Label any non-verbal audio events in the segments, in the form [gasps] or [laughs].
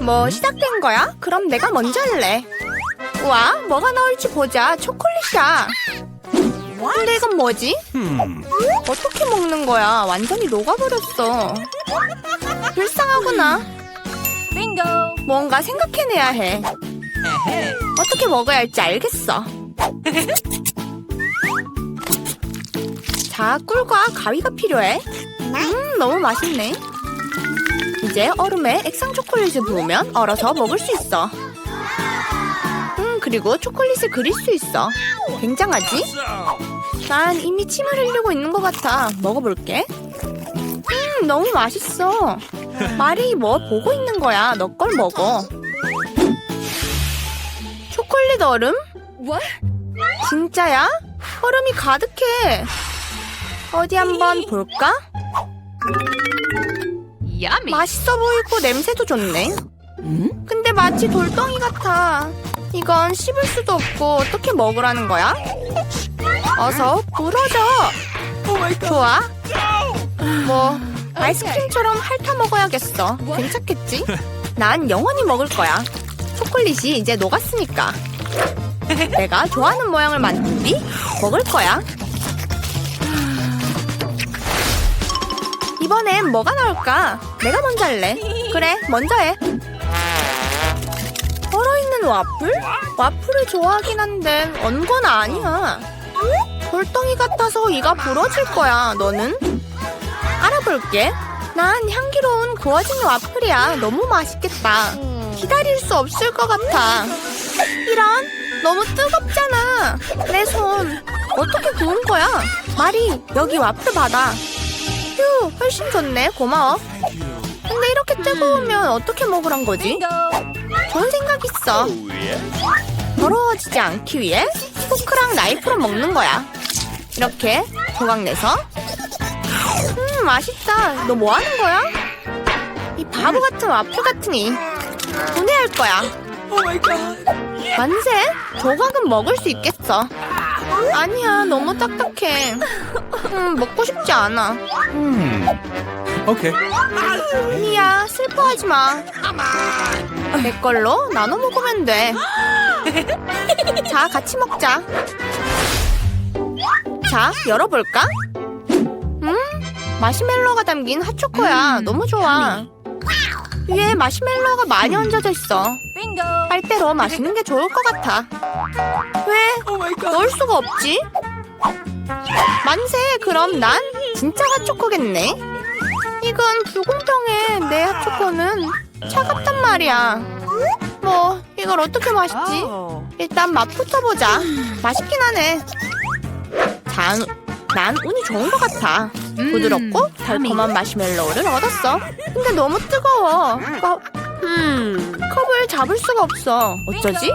뭐 시작된 거야? 그럼 내가 먼저 할래. 우와, 뭐가 나올지 보자. 초콜릿이야. 근데 이건 뭐지? 어떻게 먹는 거야? 완전히 녹아버렸어. 불쌍하구나. 빙고. 뭔가 생각해내야 해. 어떻게 먹어야 할지 알겠어. 자, 꿀과 가위가 필요해. 음, 너무 맛있네. 이제 얼음에 액상 초콜릿을 부으면 얼어서 먹을 수 있어. 음, 그리고 초콜릿을 그릴 수 있어. 굉장하지? 난 이미 침을 흘리고 있는 것 같아. 먹어볼게. 음, 너무 맛있어. 말이 뭐 보고 있는 거야. 너 걸 먹어. 초콜릿 얼음? What? 진짜야? 얼음이 가득해. 어디 한번 볼까? Yummy. 맛있어 보이고 냄새도 좋네. 근데 마치 돌덩이 같아. 이건 씹을 수도 없고 어떻게 먹으라는 거야? 어서 부러져. 좋아. 뭐 아이스크림처럼 핥아 먹어야겠어. 괜찮겠지? 난 영원히 먹을 거야. 초콜릿이 이제 녹았으니까. 내가 좋아하는 모양을 만든 뒤 먹을 거야. 이번엔 뭐가 나올까? 내가 먼저 할래. 그래, 먼저 해. 얼어있는 와플? 와플을 좋아하긴 한데 언건 아니야. 돌덩이 같아서 이가 부러질 거야. 너는? 알아볼게. 난 향기로운 구워진 와플이야. 너무 맛있겠다. 기다릴 수 없을 것 같아. 이런 너무 뜨겁잖아. 내 손 어떻게 구운 거야? 마리 여기 와플 받아. 휴 훨씬 좋네. 고마워. 이렇게 뜨거우면 어떻게 먹으란 거지? 좋은 생각 있어. 더러워지지 않기 위해 포크랑 나이프로 먹는 거야. 이렇게 조각 내서. 음 맛있다. 너 뭐 하는 거야? 이 바보 같은 와플 같으니 분해할 거야. 만세? 조각은 먹을 수 있겠어. 아니야, 너무 딱딱해. 음, 먹고 싶지 않아. Okay. 아니야, 슬퍼하지 마. 내 걸로 나눠 먹으면 돼. [gasps] 자, 같이 먹자. 자, 열어볼까? 음, 마시멜로가 담긴 핫초코야. 너무 좋아. 위에 마시멜로가 많이 얹어져 있어. 빨대로 마시는 게 좋을 것 같아. 왜? 넣을 수가 없지? 만세, 그럼 난 진짜 핫초코겠네. 이건 불공평해. 내 핫초코는 차갑단 말이야. 뭐, 이걸 어떻게 마시지? 일단 맛부터 보자. 맛있긴 하네. 자, 난 운이 좋은 것 같아. 부드럽고 달콤한 마시멜로우를 얻었어. 근데 너무 뜨거워. 어, 음, 컵을 잡을 수가 없어. 어쩌지?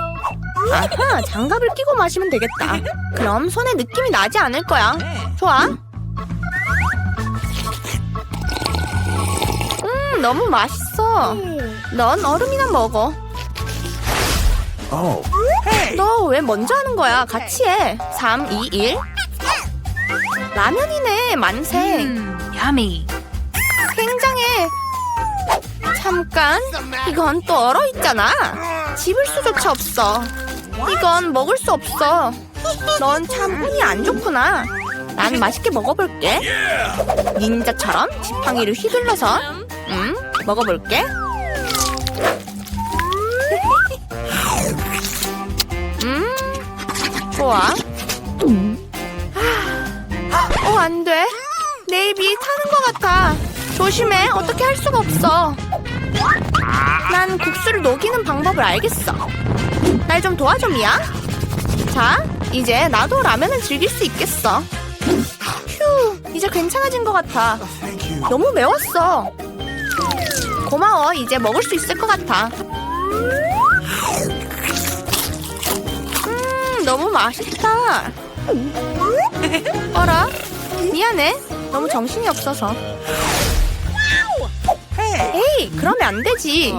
아하, 장갑을 끼고 마시면 되겠다. 그럼 손에 느낌이 나지 않을 거야. 좋아. 너무 맛있어. 넌 얼음이나 먹어. Oh. 너왜 먼저 하는 거야? 같이 해. 3, 2, 1. 라면이네, 만세. Mm, yummy. 굉장해. 잠깐, 이건 또 얼어 있잖아. 집을 수조차 없어. 이건 먹을 수 없어. 넌참 운이 안 좋구나. 난 맛있게 먹어볼게. 닌자처럼 지팡이를 휘둘러서, 음, 먹어볼게. [laughs] 음, 좋아. 어, 안 돼. 내 입이 타는 것 같아. 조심해. 어떻게 할 수가 없어. 난 국수를 녹이는 방법을 알겠어. 날 좀 도와줘, 미야. 자, 이제 나도 라면을 즐길 수 있겠어. 휴, 이제 괜찮아진 것 같아. 너무 매웠어. 고마워. 이제 먹을 수 있을 것 같아. 음, 너무 맛있다. [laughs] 어라? 미안해. 너무 정신이 없어서. 에이, 그러면 안 되지.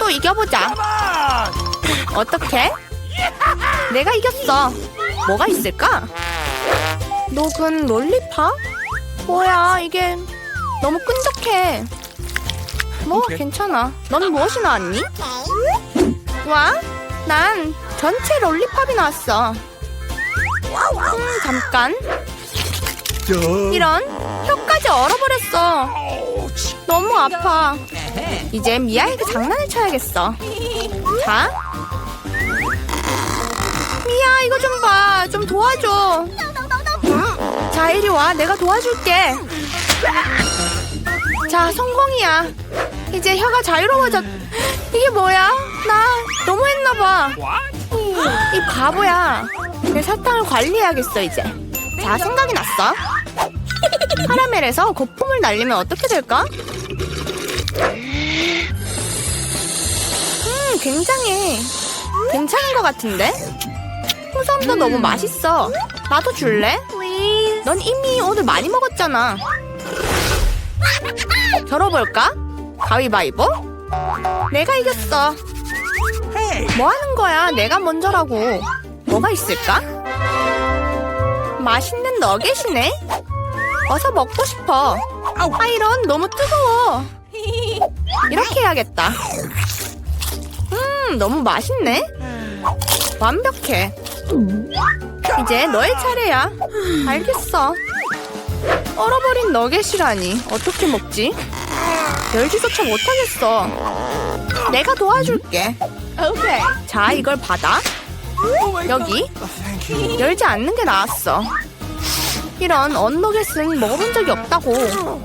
또 이겨보자. 어떻게? 내가 이겼어. 뭐가 있을까? 녹은 롤리팝? 뭐야, 이게 너무 끈적해. 뭐. 괜찮아. 넌 무엇이 나왔니? 와, 난 전체 롤리팝이 나왔어. 음, 잠깐. 이런 혀까지 얼어버렸어. 너무 아파. 이제 미아에게 장난을 쳐야겠어. 자. 미아, 이거 좀 봐. 좀 도와줘. 자, 이리 와. 내가 도와줄게. 자, 성공이야. 이제 혀가 자유로워졌. 이게 뭐야? 나 너무 했나 봐. 이 바보야. 내 사탕을 관리해야겠어, 이제. 자, 생각이 났어. 카라멜에서 거품을 날리면 어떻게 될까? 음, 굉장해. 괜찮은 것 같은데? 홍삼도 너무 맛있어. 나도 줄래? 넌 이미 오늘 많이 먹었잖아. 겨뤄볼까? 가위바위보? 내가 이겼어. 뭐 하는 거야? 내가 먼저라고. 뭐가 있을까? 맛있는 너겟이네? 어서 먹고 싶어. 아, 이런, 너무 뜨거워. 이렇게 해야겠다. 음, 너무 맛있네? 완벽해. 이제 너의 차례야. 알겠어. 얼어버린 너겟이라니. 어떻게 먹지? 열지조차 못하겠어. 내가 도와줄게. Okay. 자, 이걸 받아. 여기. 열지 않는 게 나았어. 이런 언너겟은 먹어본 적이 없다고.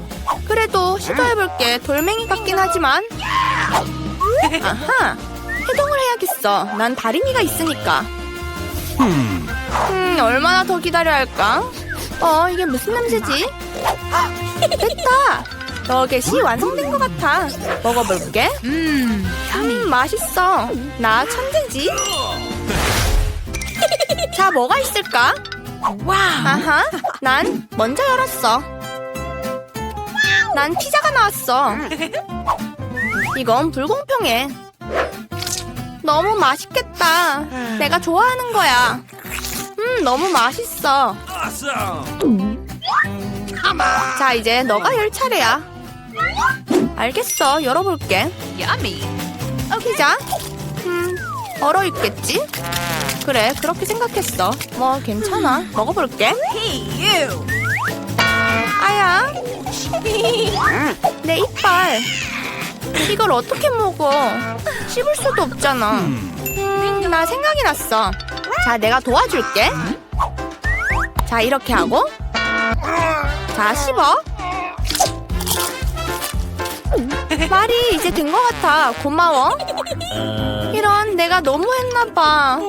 그래도 시도해볼게. 돌멩이 같긴 하지만. 아하. 해동을 해야겠어. 난 다리미가 있으니까. 음, 얼마나 더 기다려야 할까? 어, 이게 무슨 냄새지? 됐다! 너겟이 완성된 것 같아. 먹어볼게. Mmm. 음, 맛있어. 나 천재지? [laughs] 자, 뭐가 있을까? Wow. 아하, 난 먼저 열었어. 난 피자가 나왔어. 이건 불공평해. 너무 맛있겠다. 내가 좋아하는 거야. 음, 너무 맛있어. 자, 이제 너가 열 차례야. 알겠어. 열어볼게. Yummy. 피자? 음, 얼어 있겠지? 그래, 그렇게 생각했어. 뭐, 괜찮아. 먹어볼게. Hey, you. 아야. [laughs] 내 이빨. 이걸 어떻게 먹어? 씹을 수도 없잖아. 음, 나 생각이 났어. 자, 내가 도와줄게. 자, 이렇게 하고. 자, 씹어. 말이 이제 된 것 같아. 고마워. 이런, 내가 너무 했나봐.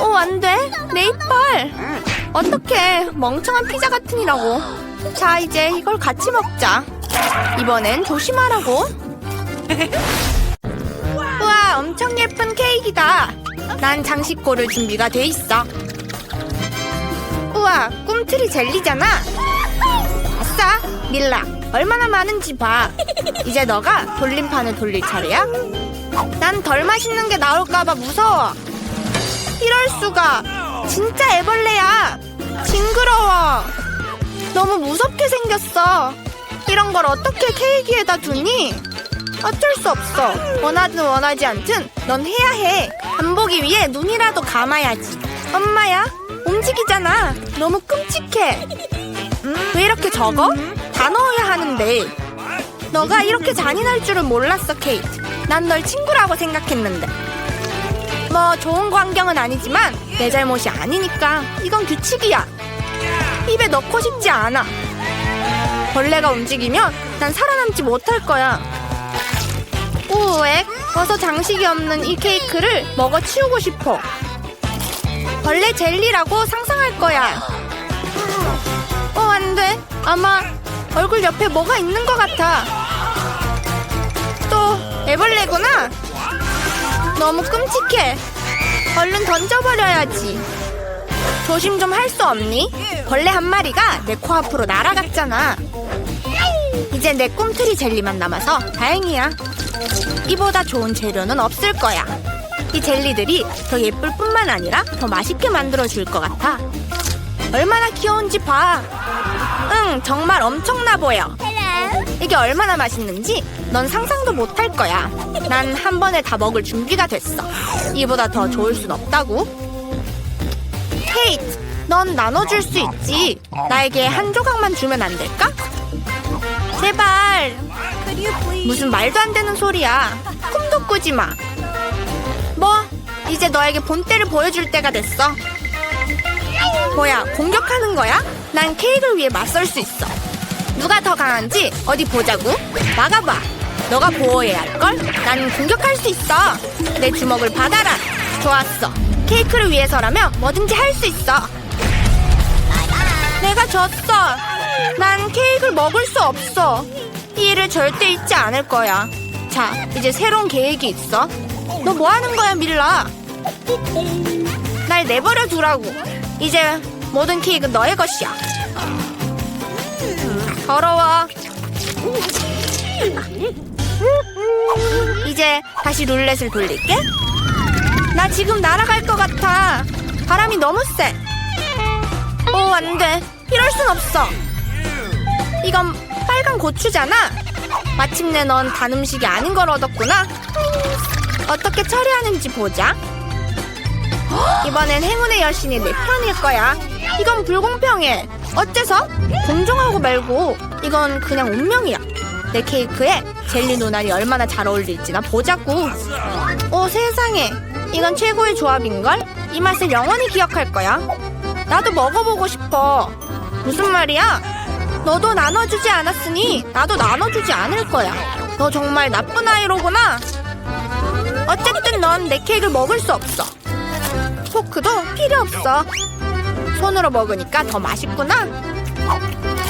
어, 안 돼. 내 이빨. 어떡해. 멍청한 피자 같으니라고. 자, 이제 이걸 같이 먹자. 이번엔 조심하라고. 우와, 엄청 예쁜 케이크다. 난 장식 고를 준비가 돼 있어. 우와, 꿈틀이 젤리잖아. 아싸, 밀라. 얼마나 많은지 봐. 이제 너가 돌림판을 돌릴 차례야. 난 덜 맛있는 게 나올까봐 무서워. 이럴 수가. 진짜 애벌레야. 징그러워. 너무 무섭게 생겼어. 이런 걸 어떻게 케이크에다 두니? 어쩔 수 없어. 원하든 원하지 않든 넌 해야 해. 안 보기 위해 눈이라도 감아야지. 엄마야, 움직이잖아. 너무 끔찍해. 왜 이렇게 적어? 다 넣어야 하는데. 너가 이렇게 잔인할 줄은 몰랐어, 케이트. 난 널 친구라고 생각했는데. 뭐 좋은 광경은 아니지만 내 잘못이 아니니까 이건 규칙이야. 입에 넣고 싶지 않아. 벌레가 움직이면 난 살아남지 못할 거야. 우엑, 어서 장식이 없는 이 케이크를 먹어 치우고 싶어. 벌레 젤리라고 상상할 거야. 어, 안 돼. 아마 얼굴 옆에 뭐가 있는 것 같아. 또 애벌레구나. 너무 끔찍해. 얼른 던져버려야지. 조심 좀 할 수 없니? 벌레 한 마리가 내 코 앞으로 날아갔잖아. 이제 내 꿈틀이 젤리만 남아서 다행이야. 이보다 좋은 재료는 없을 거야. 이 젤리들이 더 예쁠 뿐만 아니라 더 맛있게 만들어 줄 것 같아. 얼마나 귀여운지 봐. 응, 정말 엄청나 보여. 이게 얼마나 맛있는지 넌 상상도 못할 거야. 난 한 번에 다 먹을 준비가 됐어. 이보다 더 좋을 순 없다고. 케이트, 넌 나눠줄 수 있지. 나에게 한 조각만 주면 안 될까? 제발. 무슨 말도 안 되는 소리야. 꿈도 꾸지 마. 뭐, 이제 너에게 본때를 보여줄 때가 됐어. 뭐야, 공격하는 거야? 난 케이크를 위해 맞설 수 있어. 누가 더 강한지 어디 보자고. 막아봐. 너가 보호해야 할걸? 난 공격할 수 있어. 내 주먹을 받아라. 좋았어. 케이크를 위해서라면 뭐든지 할 수 있어. 내가 졌어. 난 케이크를 먹을 수 없어. 이 일을 절대 잊지 않을 거야. 자, 이제 새로운 계획이 있어. 너 뭐 하는 거야, 밀라? 날 내버려 두라고. 이제 모든 케이크는 너의 것이야. 더러워. 이제 다시 룰렛을 돌릴게. 나 지금 날아갈 것 같아. 바람이 너무 세. 오, 안 돼. 이럴 순 없어. 이건 빨간 고추잖아. 마침내 넌 단 음식이 아닌 걸 얻었구나. 어떻게 처리하는지 보자. 이번엔 행운의 여신이 내 편일 거야. 이건 불공평해. 어째서? 공정하고 말고 이건 그냥 운명이야. 내 케이크에 젤리 노날이 얼마나 잘 어울릴지 나 보자고. 오 세상에. 이건 최고의 조합인걸? 이 맛을 영원히 기억할 거야. 나도 먹어보고 싶어. 무슨 말이야? 너도 나눠주지 않았으니 나도 나눠주지 않을 거야. 너 정말 나쁜 아이로구나. 어쨌든 넌 내 케이크를 먹을 수 없어. 포크도 필요 없어. 손으로 먹으니까 더 맛있구나.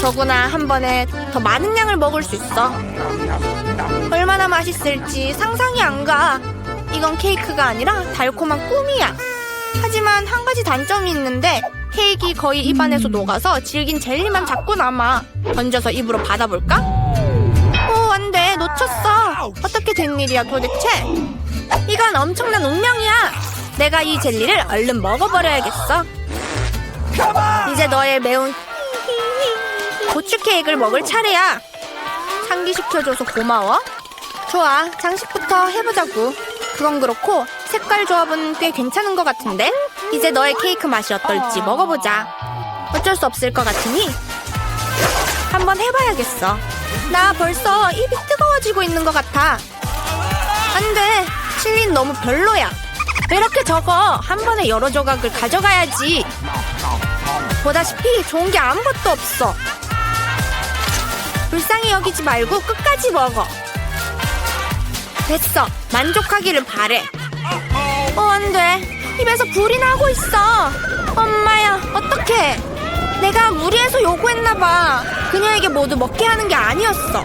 더구나 한 번에 더 많은 양을 먹을 수 있어. 얼마나 맛있을지 상상이 안 가. 이건 케이크가 아니라 달콤한 꿈이야. 하지만 한 가지 단점이 있는데 케이크 거의 입안에서 녹아서 질긴 젤리만 자꾸 남아. 던져서 입으로 받아볼까? 오, 안 돼. 놓쳤어. 어떻게 된 일이야 도대체? 이건 엄청난 운명이야. 내가 이 젤리를 얼른 먹어버려야겠어. 이제 너의 매운 고추 케이크를 먹을 차례야. 상기시켜줘서 고마워. 좋아, 장식부터 해보자고. 그건 그렇고 색깔 조합은 꽤 괜찮은 것 같은데? 이제 너의 케이크 맛이 어떨지 먹어보자. 어쩔 수 없을 것 같으니 한번 해봐야겠어. 나 벌써 입이 뜨거워지고 있는 것 같아. 안 돼. 칠린 너무 별로야. 왜 이렇게 적어? 한 번에 여러 조각을 가져가야지. 보다시피 좋은 게 아무것도 없어. 불쌍히 여기지 말고 끝까지 먹어. 됐어. 만족하기를 바래. 어, 안 돼. 입에서 불이 나고 있어. 엄마야, 어떡해. 내가 무리해서 요구했나봐. 그녀에게 모두 먹게 하는 게 아니었어.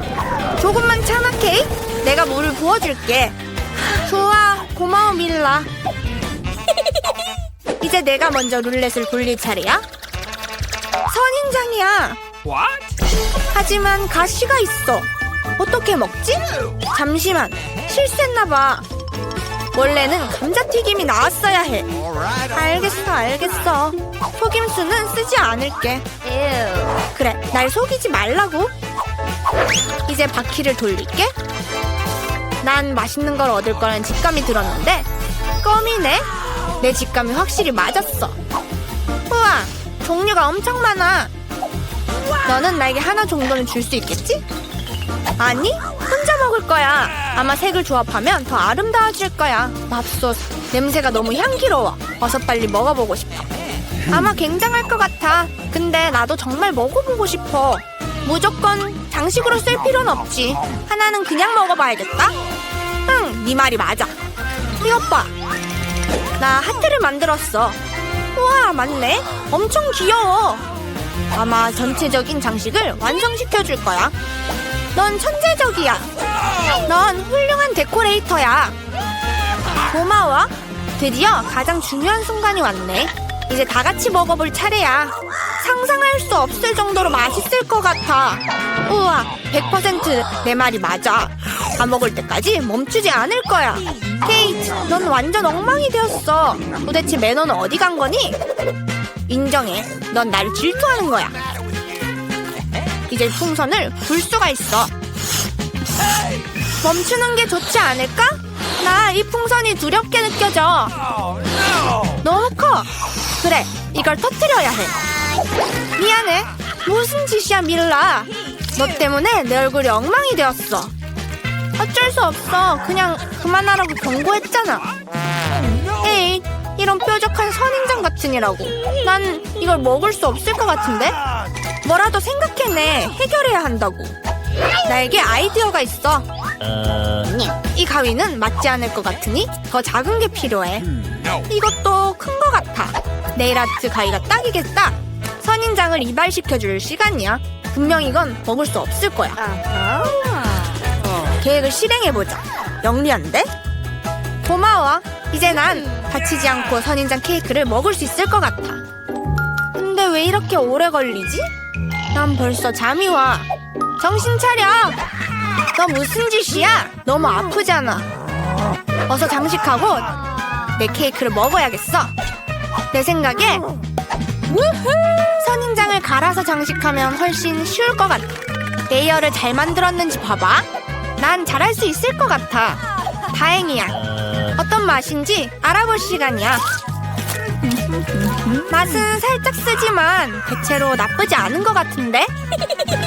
조금만 참아, 케이. 내가 물을 부어줄게. 좋아, 고마워, 밀라. [laughs] 이제 내가 먼저 룰렛을 돌릴 차례야. 선인장이야. 하지만 가시가 있어. 어떻게 먹지? 잠시만, 실수했나 봐. 원래는 감자튀김이 나왔어야 해. 알겠어, 알겠어. 속임수는 쓰지 않을게. 그래, 날 속이지 말라고. 이제 바퀴를 돌릴게. 난 맛있는 걸 얻을 거라는 직감이 들었는데 껌이네. 내 직감이 확실히 맞았어. 우와, 종류가 엄청 많아. 너는 나에게 하나 정도는 줄 수 있겠지? 아니, 혼자 먹을 거야. 아마 색을 조합하면 더 아름다워질 거야. 맙소사, 냄새가 너무 향기로워. 어서 빨리 먹어보고 싶어. 아마 굉장할 것 같아. 근데 나도 정말 먹어보고 싶어. 무조건 장식으로 쓸 필요는 없지. 하나는 그냥 먹어봐야겠다. 응, 네 말이 맞아. 이것 봐. 나 하트를 만들었어. 우와, 맞네. 엄청 귀여워. 아마 전체적인 장식을 완성시켜줄 거야. 넌 천재적이야. 넌 훌륭한 데코레이터야. 고마워. 드디어 가장 중요한 순간이 왔네. 이제 다 같이 먹어볼 차례야. 상상할 수 없을 정도로 맛있을 것 같아. 우와, 100%내 말이 맞아. 다 먹을 때까지 멈추지 않을 거야. 케이트, 넌 완전 엉망이 되었어. 도대체 매너는 어디 간 거니? 인정해. 넌 나를 질투하는 거야. 이제 풍선을 불 수가 있어. 멈추는 게 좋지 않을까? 나 이 풍선이 두렵게 느껴져. 너무 커. 그래, 이걸 터트려야 해. 미안해. 무슨 짓이야, 밀라. 너 때문에 내 얼굴이 엉망이 되었어. 어쩔 수 없어. 그냥 그만하라고 경고했잖아. 에이, 이런 뾰족한 선인장 같으니라고. 난 이걸 먹을 수 없을 것 같은데? 뭐라도 생각해내. 해결해야 한다고. 나에게 아이디어가 있어. 이 가위는 맞지 않을 것 같으니 더 작은 게 필요해. 이것도 큰 것 같아. 네일 아트 가위가 딱이겠다. 선인장을 이발시켜줄 시간이야. 분명 이건 먹을 수 없을 거야. 계획을 실행해보자. 영리한데? 고마워. 이제 난 다치지 않고 선인장 케이크를 먹을 수 있을 것 같아. 근데 왜 이렇게 오래 걸리지? 난 벌써 잠이 와. 정신 차려! 너 무슨 짓이야? 너무 아프잖아. 어서 장식하고 내 케이크를 먹어야겠어. 내 생각에 선인장을 갈아서 장식하면 훨씬 쉬울 것 같아. 레이어를 잘 만들었는지 봐봐. 난 잘할 수 있을 것 같아. 다행이야. 어떤 맛인지 알아볼 시간이야. 맛은 살짝 쓰지만 대체로 나쁘지 않은 것 같은데? [laughs]